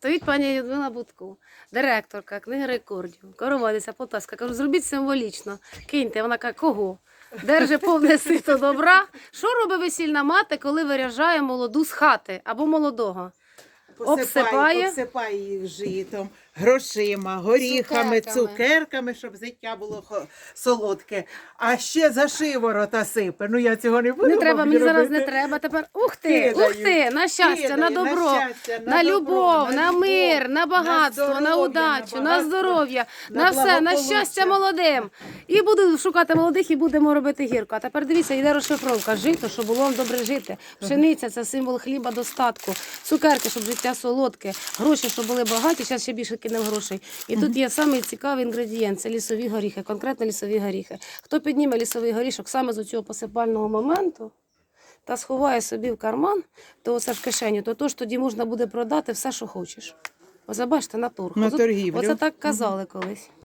Стоїть пані Людмила Будко, директорка книги рекордів, коровадиця Полтавська. Кажу, зробіть символічно. Киньте. Вона каже, кого? Держи повне сито добра. Що робить весільна мати, коли виряжає молоду з хати або молодого? Обсипає. обсипає їх житом, грошима, горіхами, Цукерками. цукерками, щоб життя було хо- солодке. А ще за шиворота сипе. Ну я цього не буду. Не треба, вам мені зараз робити. не треба. Тепер ух ти, Кидаю. ух ти, на щастя, на Кидаю, добро, щастя, на добро, любов, на мир, на багатство, на здоров'я, удачу, на багатство, здоров'я, на на все, на благополуччя. щастя молодим. І буду шукати молодих і будемо робити гірку. А тепер дивіться, йде розшифровка. Жито, щоб було вам добре жити. Пшениця це символ хліба достатку, цукерки, щоб життя солодке, гроші, що були багаті. Зараз ще більше кинемо грошей. І тут є самий цікавий інгредієнт це лісові горіхи, конкретно лісові горіхи. Хто підніме лісовий горішок саме з цього посипального моменту? та сховає собі в карман, то оце в кишеню, то тож тоді можна буде продати все, що хочеш. Ось бачите, на торг. На торгівлю. Оце так казали колись.